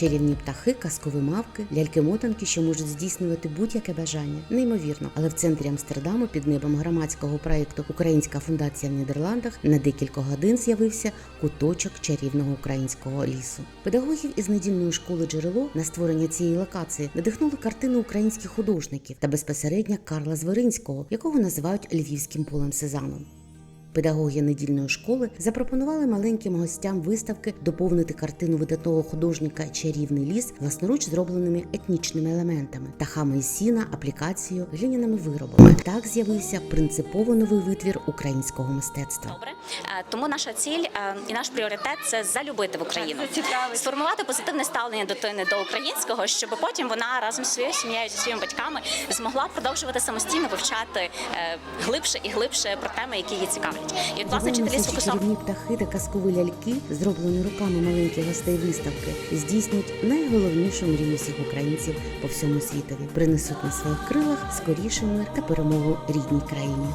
Чарівні птахи, казкові мавки, ляльки-мотанки, що можуть здійснювати будь-яке бажання. Неймовірно. Але в центрі Амстердаму під небом громадського проєкту Українська фундація в Нідерландах на декілька годин з'явився куточок чарівного українського лісу. Педагогів із недільної школи джерело на створення цієї локації надихнули картини українських художників та безпосередньо Карла Зверинського, якого називають львівським полем Сезаном. Педагоги недільної школи запропонували маленьким гостям виставки доповнити картину видатного художника Чарівний ліс власноруч зробленими етнічними елементами, птахами із сіна, аплікацією, глиняними виробами. Так з'явився принципово новий витвір українського мистецтва. Добре, Е, тому наша ціль е, і наш пріоритет це залюбити в Україну, сформувати позитивне ставлення дитини до українського, щоб потім вона разом зі своєю сім'єю зі своїми батьками змогла продовжувати самостійно вивчати е, глибше і глибше про теми, які її цікавлять. І Як власне вчителі сфокусовані. чарівні птахи та казкові ляльки, зроблені руками маленьких гостей виставки, здійснюють найголовнішу мрію всіх українців по всьому світові, принесуть на своїх крилах скоріше мир та перемогу рідній країні.